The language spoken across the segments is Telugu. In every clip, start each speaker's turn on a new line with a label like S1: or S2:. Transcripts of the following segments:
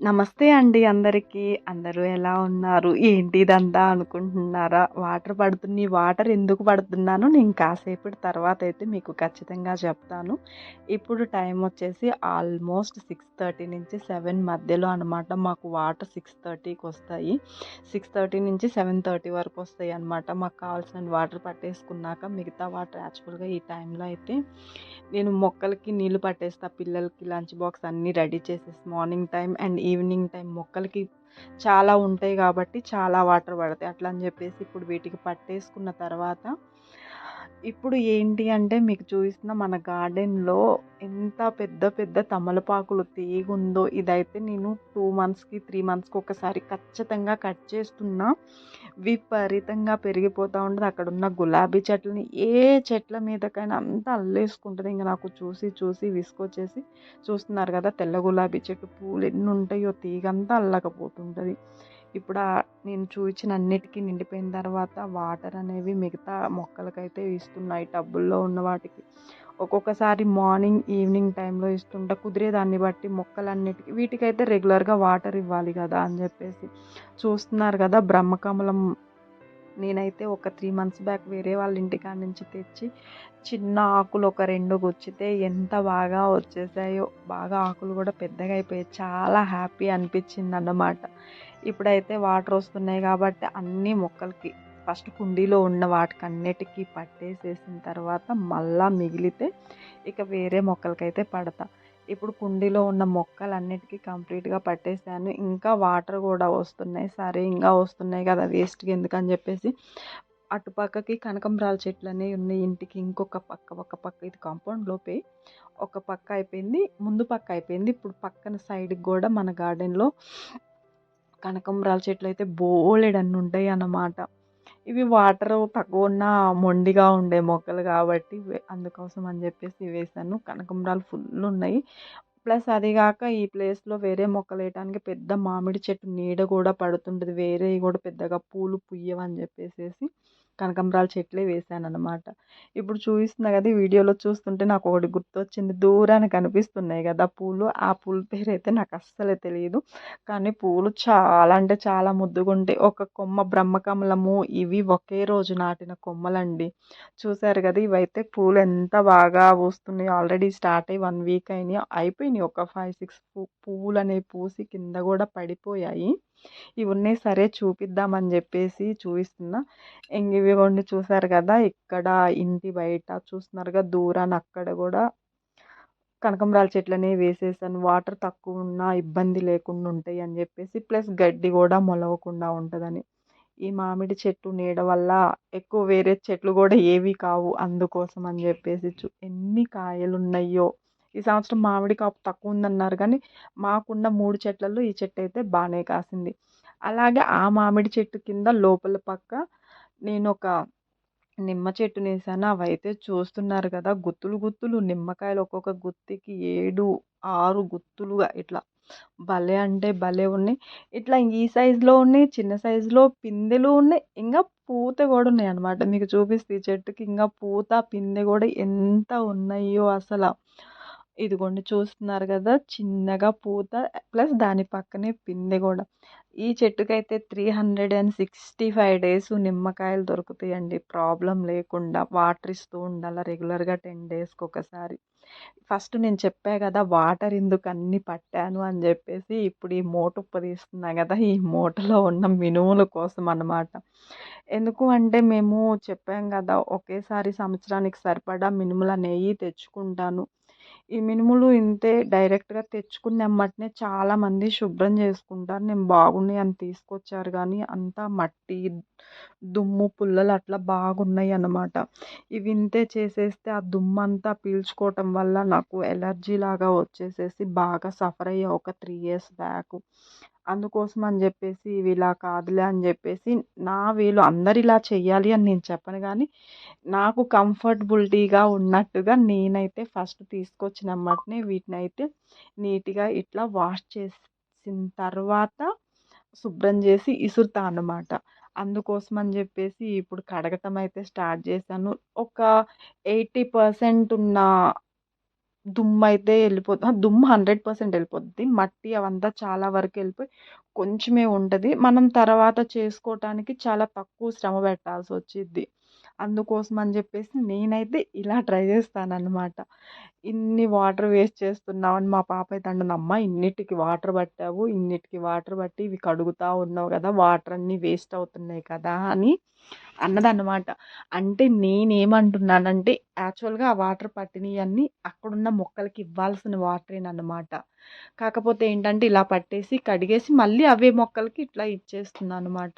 S1: నమస్తే అండి అందరికీ. అందరూ ఎలా ఉన్నారు? ఏంటి ఇదంతా అనుకుంటున్నారా? వాటర్ పడుతుంది వాటర్ ఎందుకు పడుతున్నాను నేను కాసేపటి తర్వాతయితే మీకు ఖచ్చితంగా చెప్తాను. ఇప్పుడు టైం వచ్చేసి ఆల్మోస్ట్ 6:30 నుంచి సెవెన్ మధ్యలో అనమాట. మాకు వాటర్ 6:30కి వస్తాయి. 6:30 నుంచి 7:30 వరకు వస్తాయి అనమాట మాకు కావాల్సిన వాటర్ పట్టేసుకున్నాక మిగతా వాటర్ యాక్చువల్‌గా ఈ టైంలో అయితే నేను మొక్కలకి నీళ్ళు పట్టేస్తా. పిల్లలకి లంచ్ బాక్స్ అన్నీ రెడీ చేసేసి morning time and evening time మొక్కలకి చాలా ఉంటాయి కాబట్టి చాలా వాటర్ పడతాయి. అట్లా అని చెప్పేసి ఇప్పుడు వీటికి పట్టేసుకున్న తర్వాత ఇప్పుడు ఏంటి అంటే మీకు చూపిస్తున్న మన గార్డెన్‌లో ఎంత పెద్ద పెద్ద తమలపాకులు తీగుందో ఇదైతే నేను టూ మంత్స్‌కి, త్రీ మంత్స్‌కి ఒకసారి ఖచ్చితంగా కట్ చేస్తున్నా. విపరీతంగా పెరిగిపోతూ ఉంటుంది అక్కడ అక్కడున్న గులాబీ చెట్లని ఏ చెట్ల మీదకైనా అంతా అల్లేసుకుంటది. ఇంక నాకు చూసి చూసి విసుగొచ్చేసి చూస్తున్నారు కదా! తెల్ల గులాబీ చెట్టు పూలు ఎన్ని ఉంటాయో తీగంతా అల్లకపోతుంటుంది ఇప్పుడు నేను చూయించిన అన్నిటికీ నిండిపోయిన తర్వాత వాటర్ అనేవి మిగతా మొక్కలకైతే ఇస్తున్నాయి టబ్బుల్లో ఉన్న వాటికి. ఒక్కొక్కసారి మార్నింగ్, ఈవినింగ్ టైంలో ఇస్తుంటా. కుదిరే దాన్ని బట్టి మొక్కలన్నిటికి వీటికైతే రెగ్యులర్‌గా వాటర్ ఇవ్వాలి కదా! అని చెప్పేసి చూస్తున్నారు కదా! బ్రహ్మకమలం నేనైతే ఒక త్రీ మంత్స్ బ్యాక్ వేరే వాళ్ళ ఇంటికాడ నుంచి తెచ్చి చిన్న ఆకులు ఒక రెండు గుచ్చితే ఎంత బాగా వచ్చేసాయో. బాగా ఆకులు కూడా పెద్దగా అయిపోయాయి. చాలా హ్యాపీ అనిపించిందన్నమాట. ఇప్పుడైతే వాటర్ వస్తున్నాయి కాబట్టి అన్ని మొక్కలకి ఫస్ట్ కుండీలో ఉన్న వాటికన్నిటికీ పట్టేసేసిన తర్వాత మళ్ళా మిగిలితే ఇక వేరే మొక్కలకైతే పడతా. ఇప్పుడు కుండీలో ఉన్న మొక్కలన్నిటికీ కంప్లీట్‌గా పట్టేసాను. ఇంకా వాటర్ కూడా వస్తున్నాయి. సరే ఇంకా వస్తున్నాయి కదా! వేస్ట్‌గా ఎందుకని చెప్పేసి అటుపక్కకి కనకంబరాల చెట్లు అనేవి ఉన్నాయి. ఇంటికి ఇంకొక పక్క ఒక పక్క ఇది కాంపౌండ్ లోపే. ఒక పక్క అయిపోయింది. ముందు పక్క అయిపోయింది. ఇప్పుడు పక్కన సైడ్‌కి కూడా మన గార్డెన్‌లో కనకంబరాల చెట్లయితే బోలెడన్ని ఉంటాయి అన్నమాట ఇవి వాటర్ తక్కువున్నా మొండిగా ఉండే మొక్కలు కాబట్టి అందుకోసం అని చెప్పేసి వేశాను. కనకంబరాలు ఫుల్ ఉన్నాయి. ప్లస్ అది కాక ఈ ప్లేస్‌లో వేరే మొక్కలు వేయడానికి పెద్ద మామిడి చెట్టు నీడ కూడా పడుతుంటుంది వేరే కూడా పెద్దగా పూలు పుయ్యవని చెప్పేసేసి కనకంబరాల చెట్లే వేశానన్నమాట. ఇప్పుడు చూపిస్తున్నా కదా! ఈ వీడియోలో చూస్తుంటే నాకు ఒకటి గుర్తొచ్చింది. దూరాన కనిపిస్తున్నాయి కదా పూలు. ఆ పూల పేరైతే నాకు అస్సలే తెలియదు కానీ పూలు చాలా అంటే చాలా ముద్దుగుంటాయి. ఒక కొమ్మ బ్రహ్మకమలము ఇవి ఒకే రోజు నాటిన కొమ్మలండి. చూసారు కదా! ఇవైతే పూలు ఎంత బాగా పూస్తున్నాయి ఆల్రెడీ స్టార్ట్ అయ్యి వన్ వీక్ అయినాయి. అయిపోయినాయి ఒక 5, 6 పు పువ్వులనేవి పూసి కింద కూడా పడిపోయాయి. ఇవి ఉన్నాయి సరే చూపిద్దామని చెప్పేసి చూపిస్తున్నా. ఇవి కొన్ని చూసారు కదా! ఇక్కడ ఇంటి బయట చూస్తున్నారుగా దూరాన అక్కడ కూడా కనకంబరాల చెట్లనే వేసేసాను. వాటర్ తక్కువ ఉన్నా ఇబ్బంది లేకుండా ఉంటాయి అని చెప్పేసి ప్లస్ గడ్డి కూడా మొలవకుండా ఉంటుందని ఈ మామిడి చెట్టు నీడ వల్ల ఎక్కువ వేరే చెట్లు కూడా ఏవి కావు. అందుకోసం అని చెప్పేసి చూ ఎన్ని కాయలు ఉన్నాయో ఈ సంవత్సరం మామిడి కాపు తక్కువ ఉందన్నారు కానీ మాకున్న మూడు చెట్లలో ఈ చెట్టు అయితే బాగానే కాసింది. అలాగే ఆ మామిడి చెట్టు కింద లోపల పక్క నేను ఒక నిమ్మ చెట్టునేసాను. అవైతే చూస్తున్నారు కదా! గుత్తులు గుత్తులు నిమ్మకాయలు ఒక్కొక్క గుత్తికి 7, 6 గుత్తులుగా ఇట్లా భలే అంటే భలే ఉన్నాయి. ఇట్లా ఈ సైజులో ఉన్నాయి. చిన్న సైజులో పిందెలు ఉన్నాయి. ఇంకా పూత కూడా ఉన్నాయన్నమాట. మీకు చూపిస్తే ఈ చెట్టుకి ఇంకా పూత, పిందె కూడా ఎంత ఉన్నాయో అసల. ఇదిగోండి చూస్తున్నారు కదా! చిన్నగా పూత ప్లస్ దాని పక్కనే పిందె కూడా. ఈ చెట్టుకైతే 365 డేస్ నిమ్మకాయలు దొరుకుతాయండి. ప్రాబ్లం లేకుండా. వాటర్ ఇస్తూ ఉండాలి రెగ్యులర్‌గా టెన్ డేస్కి ఒకసారి ఫస్ట్ నేను చెప్పా కదా! వాటర్ ఎందుకు అన్ని పట్టాను అని చెప్పేసి ఇప్పుడు ఈ మూట ఉప్పదీస్తున్నా కదా! ఈ మూటలో ఉన్న మినుముల కోసం అన్నమాట. ఎందుకు అంటే మేము చెప్పాం కదా! ఒకేసారి సంవత్సరానికి సరిపడా మినుములు అనేవి తెచ్చుకుంటాను. ఈ మినుములు ఇంతే డైరెక్ట్‌గా తెచ్చుకున్న ఎమ్మటనే చాలామంది శుభ్రం చేసుకుంటారు. నేను బాగున్నాయి అని తీసుకొచ్చారు కానీ అంతా మట్టి, దుమ్ము, పుల్లలు అట్లా బాగున్నాయి అన్నమాట ఇవి ఇంతే చేసేస్తే ఆ దుమ్ము అంతా పీల్చుకోవటం వల్ల నాకు ఎలర్జీ లాగా వచ్చేసేసి బాగా సఫర్ అయ్యా ఒక త్రీ ఇయర్స్ బ్యాక్. అందుకోసం అని చెప్పేసి ఇవి ఇలా కాదులే అని చెప్పేసి నా వీలు అందరు ఇలా చేయాలి అని నేను చెప్పను కానీ నాకు కంఫర్టబుల్టీగా ఉన్నట్టుగా నేనైతే ఫస్ట్ తీసుకొచ్చిన మట్టినే వీటిని అయితే నీట్‌గా ఇట్లా వాష్ చేసిన తర్వాత శుభ్రం చేసి ఇసురుతా అన్నమాట. అందుకోసం అని చెప్పేసి ఇప్పుడు కడగటం అయితే స్టార్ట్ చేశాను. ఒక 80% ఉన్న దుమ్మయితే వెళ్ళిపోతుంది దుమ్ము 100% వెళ్ళిపోద్ది. మట్టి అవంతా చాలా వరకు వెళ్ళిపోయి కొంచెమే ఉంటుంది మనం తర్వాత చేసుకోవటానికి చాలా తక్కువ శ్రమ పెట్టాల్సి వచ్చిద్ది అందుకోసం అని చెప్పేసి నేనైతే ఇలా ట్రై చేస్తాననమాట. ఇన్ని వాటర్ వేస్ట్ చేస్తున్నావు అని మా పాప అయితే అంటుంది, "అమ్మ ఇన్నిటికి వాటర్ పట్టావు, ఇన్నిటికి వాటర్ పట్టి ఇవి కడుగుతా ఉన్నావు కదా! వాటర్ అన్నీ వేస్ట్ అవుతున్నాయి కదా!" అని అన్నదన్నమాట. అంటే నేనేమంటున్నానంటే యాక్చువల్‌గా ఆ వాటర్ పట్టినవి అన్నీ అక్కడున్న మొక్కలకి ఇవ్వాల్సిన వాటరేనమాట కాకపోతే ఏంటంటే ఇలా పట్టేసి, కడిగేసి మళ్ళీ అవే మొక్కలకి ఇట్లా ఇచ్చేస్తున్నాను అనమాట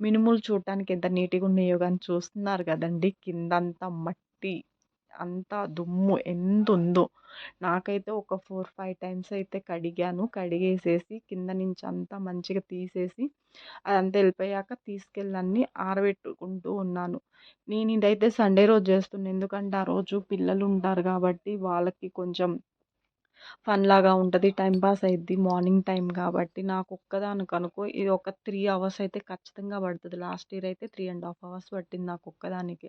S1: మినుములు చూడటానికి ఎంత నీట్‌గా ఉన్నాయో కానీ చూస్తున్నారు కదండి కిందంతా మట్టి, అంతా దుమ్ము ఎంత ఉందో నాకైతే ఒక 4, 5 టైమ్స్ అయితే కడిగాను. కడిగేసేసి కింద నుంచి అంతా మంచిగా తీసేసి అదంతా వెళ్ళిపోయాక తీసుకెళ్ళని ఆరబెట్టుకుంటూ ఉన్నాను. నేను ఇదైతే సండే రోజు చేస్తున్నాను ఎందుకంటే ఆ రోజు పిల్లలు ఉంటారు కాబట్టి వాళ్ళకి కొంచెం ఫన్ లాగా ఉంటుంది టైం పాస్ అయిద్ది. మార్నింగ్ టైం కాబట్టి కనుకో ఇది ఒక త్రీ అవర్స్ అయితే ఖచ్చితంగా పడుతుంది లాస్ట్ ఇయర్ అయితే త్రీ అండ్ హాఫ్ అవర్స్ పట్టింది ఒక్కదానికి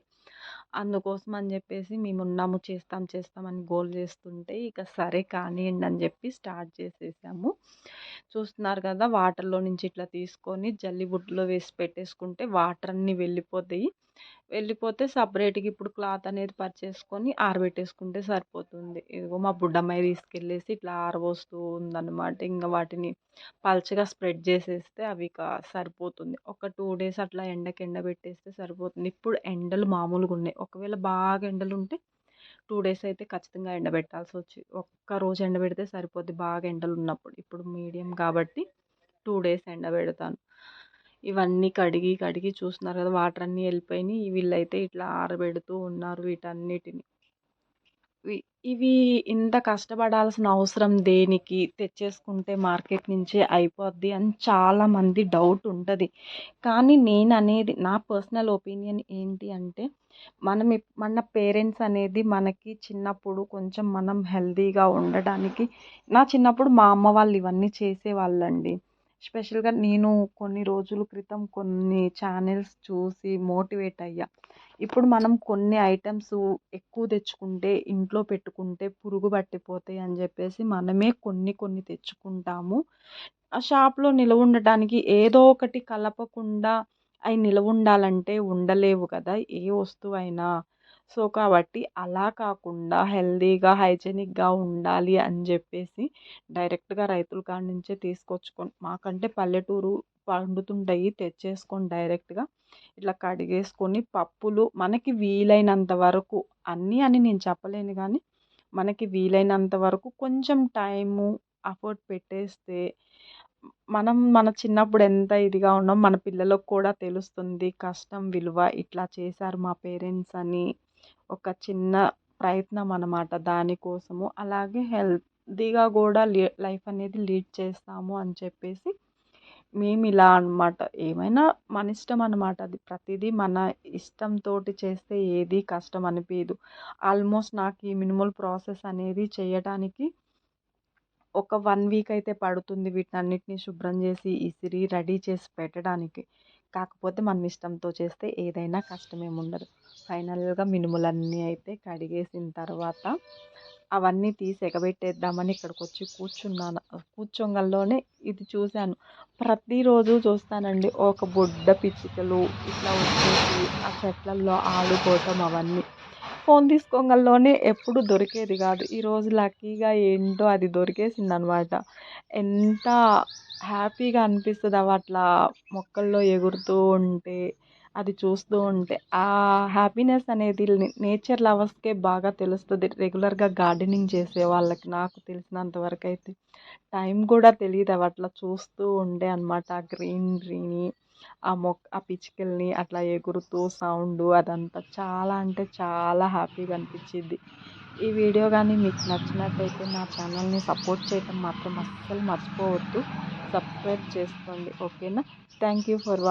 S1: అందుకోసం అని చెప్పేసి మేము ఉన్నాము చేస్తాం చేస్తామని గోల్ చేస్తుంటే ఇక సరే కానివ్వండి అని చెప్పి స్టార్ట్ చేసేసాము. చూస్తున్నారు కదా! వాటర్‌లో నుంచి ఇట్లా తీసుకొని జల్లి బుట్టలో వేసి పెట్టేసుకుంటే వాటర్ అన్నీ వెళ్ళిపోతాయి. వెళ్ళిపోతే సపరేట్గా ఇప్పుడు క్లాత్ అనేది పరిచేసుకొని ఆరబెట్టేసుకుంటే సరిపోతుంది. ఇదిగో మా బుడ్డమ్మాయి తీసుకెళ్ళేసి ఇట్లా ఆరబోస్తూ ఉందన్నమాట. ఇంకా వాటిని పల్చగా స్ప్రెడ్ చేసేస్తే అవి ఇక సరిపోతుంది. ఒక టూ డేస్ అట్లా ఎండకి ఎండబెట్టేస్తే సరిపోతుంది. ఇప్పుడు ఎండలు మామూలుగా ఉన్నాయి ఒకవేళ బాగా ఎండలు ఉంటే టూ డేస్ అయితే ఖచ్చితంగా ఎండబెట్టాల్సి వచ్చి ఒక్క రోజు ఎండబెడితే సరిపోద్ది బాగా ఎండలు ఉన్నప్పుడు ఇప్పుడు మీడియం కాబట్టి టూ డేస్ ఎండబెడతాను. ఇవన్నీ కడిగి, కడిగి చూస్తున్నారు కదా! వాటర్ అన్నీ వెళ్ళిపోయినాయి. వీళ్ళైతే ఇట్లా ఆరబెడుతూ ఉన్నారు వీటన్నిటిని. ఇవి ఇంత కష్టపడాల్సిన అవసరం దేనికి? తెచ్చేసుకుంటే మార్కెట్ నుంచే అయిపోద్ది అని చాలామంది డౌట్ ఉంటుంది కానీ నేను అనేది నా పర్సనల్ ఒపీనియన్ ఏంటి అంటే మనం ఇప్ మన పేరెంట్స్ అనేది మనకి చిన్నప్పుడు కొంచెం మనం హెల్తీగా ఉండడానికి నా చిన్నప్పుడు మా అమ్మ వాళ్ళు ఇవన్నీ చేసేవాళ్ళండి. స్పెషల్‌గా నేను కొన్ని రోజుల క్రితం కొన్ని ఛానల్స్ చూసి మోటివేట్ అయ్యా. ఇప్పుడు మనం కొన్ని ఐటమ్స్ ఎక్కువ తెచ్చుకుంటే ఇంట్లో పెట్టుకుంటే పురుగు పట్టిపోతాయి అని చెప్పేసి మనమే కొన్ని కొన్ని తెచ్చుకుంటాము. ఆ షాప్‌లో నిలవ ఉండటానికి ఏదో ఒకటి కలపకుండా అయి నిలవ ఉండాలంటే ఉండలేవు కదా! ఏ వస్తువైనా. సో, కాబట్టి అలా కాకుండా హెల్తీగా, హైజెనిక్గా ఉండాలి అని చెప్పేసి డైరెక్ట్‌గా రైతుల కాడ నుంచే తీసుకొచ్చుకొని మాకంటే పల్లెటూరు పండుతుంటాయి తెచ్చేసుకొని డైరెక్ట్‌గా ఇట్లా కడిగేసుకొని పప్పులు మనకి వీలైనంత వరకు అన్నీ అని నేను చెప్పలేను కానీ మనకి వీలైనంత వరకు కొంచెం టైము ఎఫర్ట్ పెట్టేస్తే మనం మన చిన్నప్పుడు ఎంత ఇదిగా ఉన్నాం మన పిల్లలకు కూడా తెలుస్తుంది కష్టం విలువ ఇట్లా చేశారు మా పేరెంట్స్ అని. ఒక చిన్న ప్రయత్నం అన్నమాట దానికోసము అలాగే హెల్తీగా కూడా లీ లైఫ్ అనేది లీడ్ చేస్తాము అని చెప్పేసి మేము ఇలా అనమాట ఏమైనా మన ఇష్టం అనమాట అది. ప్రతిదీ మన ఇష్టంతో చేస్తే ఏది కష్టం అనిపించదు ఆల్మోస్ట్ నాకు ఈ మినిమల్ ప్రాసెస్ అనేది చేయడానికి ఒక వన్ వీక్ అయితే పడుతుంది వీటన్నిటిని శుభ్రం చేసి ఇసిరి రెడీ చేసి పెట్టడానికి. కాకపోతే మనం ఇష్టంతో చేస్తే ఏదైనా కష్టమేమి ఉండదు ఫైనల్గా మినుములన్నీ అయితే కడిగేసిన తర్వాత అవన్నీ తీసి ఎగబెట్టేద్దామని ఇక్కడికి వచ్చి కూర్చున్నాను. కూర్చోగల్లోనే ఇది చూశాను. ప్రతిరోజు చూస్తానండి. ఒక బుడ్డ పిచ్చుకలు ఇట్లా వచ్చేసి ఆ చెట్లల్లో ఆడుకోవటం అవన్నీ. ఫోన్ తీసుకోగలలోనే ఎప్పుడు దొరికేది కాదు. ఈరోజు లక్కీగా ఏంటో అది దొరికేసింది అనమాట ఎంత హ్యాపీగా అనిపిస్తుంది అవి అట్లా మొక్కల్లో ఎగురుతూ ఉంటే అది చూస్తూ ఉంటే. ఆ హ్యాపీనెస్ అనేది నేచర్ లవర్స్కే బాగా తెలుస్తుంది. రెగ్యులర్గా గార్డెనింగ్ చేసే వాళ్ళకి నాకు తెలిసినంత వరకు అయితే టైం కూడా తెలియదు అవి అట్లా చూస్తూ ఉండే అనమాట ఆ గ్రీనరీని. ఆ మొక్క ఆ పిచ్చుకల్ని అట్లా ఎగురుతూ సౌండ్ అదంతా చాలా అంటే చాలా హ్యాపీగా అనిపించింది. ఈ వీడియో కానీ మీకు నచ్చినట్టయితే నా ఛానల్ని సపోర్ట్ చేయటం మాత్రం అస్సలు మర్చిపోవద్దు. సబ్స్క్రైబ్ చేసుకోండి. ఓకేనా? Thank you for